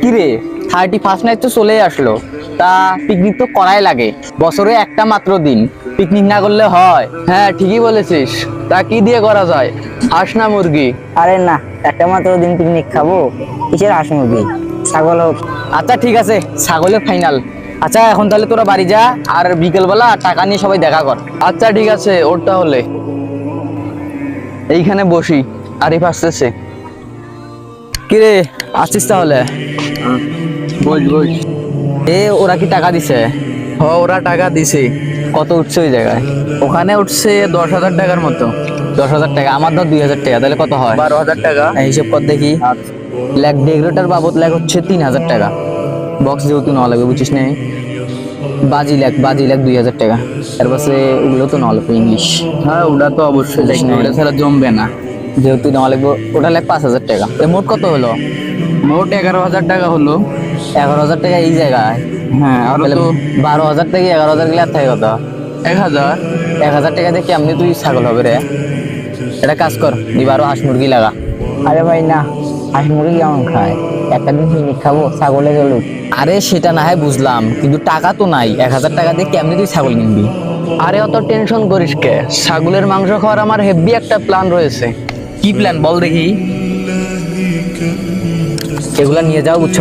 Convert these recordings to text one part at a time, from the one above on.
কিরে thirty first night তো চলেই আসলো। তা পিকনিক তো করাই লাগে। বছরে একটা মাত্র দিন। পিকনিক না করলে হয়। হ্যাঁ ঠিকই বলেছিস। তা কি দিয়ে করা যায়? হাঁস না মুরগি? আরে না একটা মাত্র দিন পিকনিক খাব। কিসের হাঁস মুরগি? ছাগল হোক। আচ্ছা ঠিক আছে। ছাগলের ফাইনাল আচ্ছা এখন তাহলে তোরা বাড়ি যা আর বিকেলবেলা টাকা নিয়ে সবাই দেখা কর। আচ্ছা ঠিক আছে ওর তাহলে। এইখানে বসি। আরিফ আসতেছে। কিরে আসছিস তাহলে? বল বল এ ওরা কি টাকা দিছে? হ ওরা টাকা দিছে। কত উঠছে ওই জায়গায়? ওখানে উঠছে দশ হাজার টাকার মতো। দশ হাজার টাকা আমার ধর দুই হাজার টাকা তাহলে কত হয়? বারো হাজার টাকা। হিসেব কর দেখি। ল্যাক ডেকোরেটার বাবদ ল্যাক হচ্ছে তিন হাজার টাকা। বক্স যেহেতু নেওয়া লাগবে বুঝিস না? বাজি ল্যাক বাজি ল্যাক দুই হাজার টাকা। পাশে ওগুলো তো লাগবে ইংলিশ হ্যাঁ ওটা তো অবশ্যই ওটা ছাড়া জমবে না। যেহেতু নেওয়া লাগবে ওটা ল্যাক পাঁচ হাজার টাকা। মোট কত হলো? মোট এগারো হাজার টাকা হলো। এগারো হাজার টাকা এই জায়গায়? হ্যাঁ আর তো বারো হাজার থেকে এগারো হাজার গেলে আর থাকে কত? এক হাজার। এক হাজার টাকা দিয়ে কেমনি তুই ছাগল হবে রে? এটা কাজ কর এবারও হাঁস মুরগি লাগা। আরে ভাই না হাঁস মুরগি কেমন খায়? একটা দিন পিকনিক খাব ছাগলে গেল আরে সেটা না হয় বুঝলাম কিন্তু টাকা তো নাই। এক হাজার টাকা দিয়ে কেমনি তুই ছাগল কিনবি? আরে অত টেনশন করিস কে? ছাগলের মাংস খাওয়ার আমার হেভি একটা প্ল্যান রয়েছে। কি প্ল্যান বল দেখি এগুলা নিয়ে যাও বুঝছ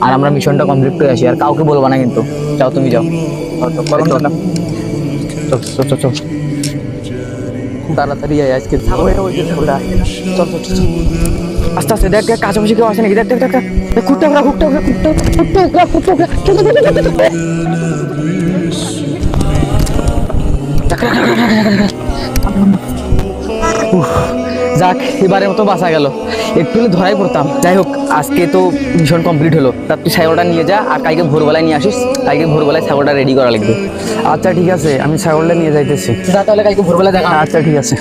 আর আমরা মিশনটা কমপ্লিট করে আসি আর কাউকে বলব না কিন্তু যাও তুমি যাও। তাড়াতাড়ি আয় আজকে আস্তে আস্তে দেখ দেখ কাছাকাছি কেউ আসে নাকি দেখ দেখ দেখ দেখ ওরা ওরা ওরা ওরা যাক এবারে মতো বাঁচা গেল। একটু ধরাই পড়তাম। যাই হোক আজকে তো মিশন কমপ্লিট হলো। তা তুই ছাগলটা নিয়ে যা আর কালকে ভোরবেলায় নিয়ে আসিস। কালকে ভোরবেলায় ছাগলটা রেডি করা লাগবে। আচ্ছা ঠিক আছে আমি ছাগলটা নিয়ে যাইতেছি। যা তাহলে কালকে ভোরবেলা দেখা আচ্ছা ঠিক আছে।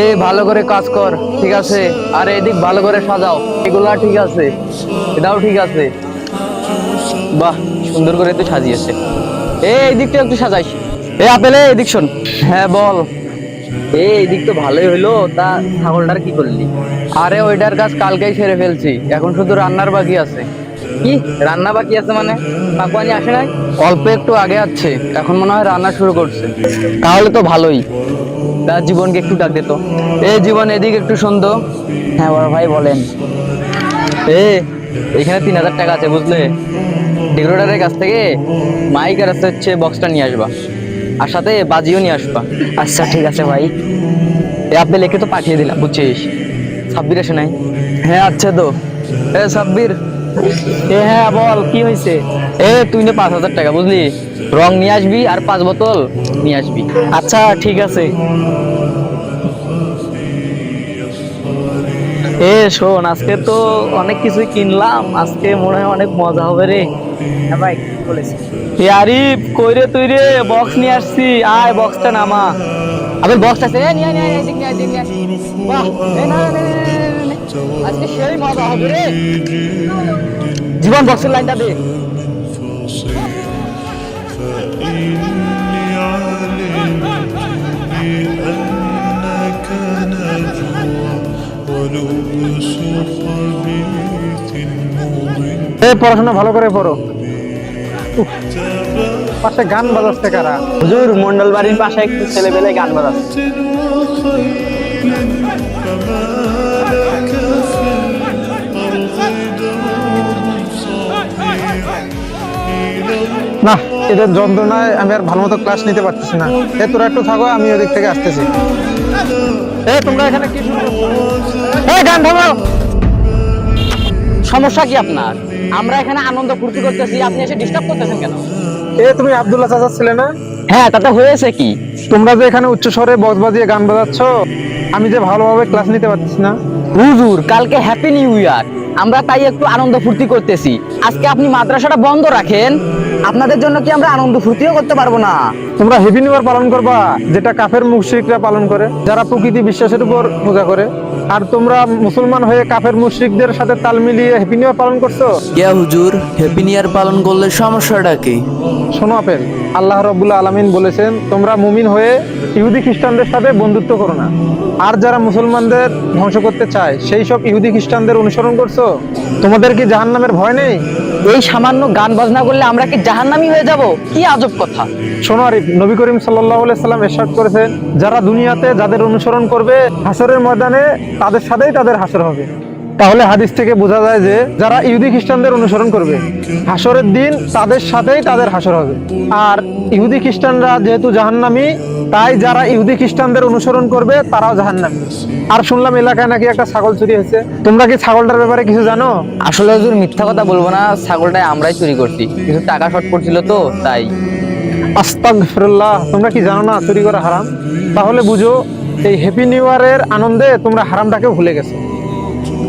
এই ভালো করে কাজ কর ঠিক আছে। আর এদিক ভালো করে সাজাও। এগুলা ঠিক আছে। এটাও ঠিক আছে। বাহ সুন্দর করে তো সাজিয়েছে। এই এই দিকটা একটু সাজাইস। এ আপেলে এদিক শোন। হ্যাঁ বল। এই এদিক তো ভালোই হইল। তা ছাগলটার কি করলি? আরে ওইটার কাজ কালকেই সেরে ফেলছি। এখন শুধু রান্নার বাকি আছে। কি? রান্না বাকি আছে মানে? পাকুয়ানি আসে নাই? অল্প একটু আগে আছে। এখন মনে হয় রান্না শুরু করছে। তাহলে তো ভালোই। তার জীবনকে একটু ডাক দিত এই জীবন এদিক একটু সুন্দর হ্যাঁ বড় ভাই বলেন। এ এখানে তিন হাজার টাকা আছে বুঝলে? ডেকোরেটারের কাছ থেকে মাইক আর হচ্ছে বক্সটা নিয়ে আসবা। আর সাথে বাজিও নিয়ে আসবা। আচ্ছা ঠিক আছে ভাই। এ আপনি লিখে তো পাঠিয়ে দিলাম বুঝছিস? সাব্বির আসে নাই? হ্যাঁ আচ্ছা তো। এ সাব্বির। এ হ্যাঁ বল কি হয়েছে এ তুই নে পাঁচ হাজার টাকা বুঝলি? রং নিয়ে আসবি আর পাঁচ বোতল নিয়ে আসবি। আচ্ছা ঠিক আছে। এ শোন আজকে তো অনেক কিছুই কিনলাম। আজকে মনে হয় অনেক মজা হবে রে। হ্যাঁ ভাই বলেছি। এ আরিফ কই রে তুই রে? বক্স নিয়ে আসছি। আয় বক্সটা নামা। আবার বক্স আছে। এ নিয়ে নিয়ে এদিক নিয়ে এদিক নিয়ে বাহ এ না, না। আজকে সেই মজা হবে রে। জীবন বক্সের লাইনটা দে। সে পড়াশোনা ভালো করে পড়ো। পাশে গান বাজাচ্ছে কারা? হুজুর মন্ডল বাড়ির পাশে একটু ছেলে পেলে গান বাজাচ্ছে। না এদের যন্ত্রণায় আমি আর ভালো মতো ক্লাস নিতে পারতেছি না। এ তোরা একটু থাকো আমি ওদিক থেকে আসতেছি। এ তোমরা এখানে কি গান থামো সমস্যা কি আপনার? আমরা এখানে আনন্দ ফুর্তি করতেছি আপনি এসে ডিস্টার্ব করতেছেন কেন? এ তুমি আব্দুল্লাহ চাচা ছিলে না? হ্যাঁ তাতে হয়েছে কি? তোমরা যে এখানে উচ্চ স্বরে বক্স বাজিয়ে গান বাজাচ্ছ আমি যে ভালোভাবে ক্লাস নিতে পারতেছি না। হুজুর কালকে হ্যাপি নিউ ইয়ার আমরা তাই একটু আনন্দ ফুর্তি করতেছি। আজকে আপনি মাদ্রাসাটা বন্ধ রাখেন। আপনাদের জন্য কি আমরা আনন্দ ফুর্তিও করতে পারব না? তোমরা হেভি নিউ পালন করবা যেটা কাফের মুশরিকরা পালন করে। যারা প্রকৃতি বিশ্বাসের উপর পূজা করে। আর তোমরা মুসলমান হয়ে কাফের মুশরিকদের সাথে তাল মিলিয়ে হ্যাপি নিউ পালন করছ? ইয়া হুজুর হ্যাপি নিউ পালন করলে সমস্যাটা কি? শোনো আপেল আল্লাহ রবুল্লা আলমিন বলেছেন তোমরা মুমিন হয়ে ইহুদি খ্রিস্টানদের সাথে বন্ধুত্ব করো না। আর যারা মুসলমানদের ধ্বংস করতে চায় সেই সব ইহুদি খ্রিস্টানদের অনুসরণ করছ? তোমাদের কি জাহান্নামের ভয় নেই? এই সামান্য গান বাজনা করলে আমরা কি জাহান্নামি হয়ে যাব? কি আজব কথা। শোনো আরিফ নবী করিম সাল্লাহ সাল্লাম এরশাদ করেছেন, যারা দুনিয়াতে যাদের অনুসরণ করবে হাসরের ময়দানে, তাদের সাথেই তাদের হাসর হবে। তাহলে হাদিস থেকে বোঝা যায় যে, যারা ইহুদি খ্রিস্টানদের অনুসরণ করবে হাসরের দিন তাদের সাথেই তাদের হাসর হবে। আর ইহুদি খ্রিস্টানরা যেহেতু জাহান্নামি, তাই যারা ইহুদি খ্রিস্টানদের অনুসরণ করবে, তারাও জাহান্নামি। আর শুনলাম এলাকায় নাকি একটা ছাগল চুরি হয়েছে। তোমরা কি ছাগলটার ব্যাপারে কিছু জানো? আসলে মিথ্যা কথা বলব না, ছাগলটাই আমরাই চুরি করছি। কিছু টাকা শর্ট পড়ছিল তো, তাই। আস্তাগফিরুল্লাহ তোমরা কি জানো না চুরি করা হারাম? তাহলে বুঝো এই হ্যাপি নিউ ইয়ারের আনন্দে তোমরা হারামটাকে ভুলে গেছো।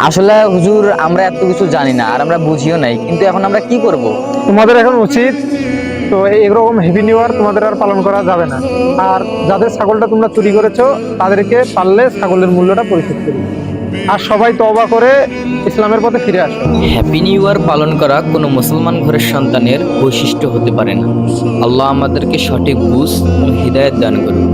আসলে হুজুর আমরা এত কিছু জানি না আর আমরা বুঝিও নাই কিন্তু এখন আমরা কি করব? তোমাদের এখন উচিত তো এই এরকম হেভি নিউ ইয়ার তোমাদের আর পালন করা যাবে না। আর যাদের ছাগলটা তোমরা চুরি করেছ তাদেরকে পারলে ছাগলের মূল্যটা পরিশোধ করবে। আর সবাই তবা করে ইসলামের পথে ফিরে আসো। হ্যাপি নিউ ইয়ার পালন করা কোনো মুসলমান ঘরের সন্তানের বৈশিষ্ট্য হতে পারে না। আল্লাহ আমাদেরকে সঠিক বুঝ এবং হৃদায়ত দান করুন।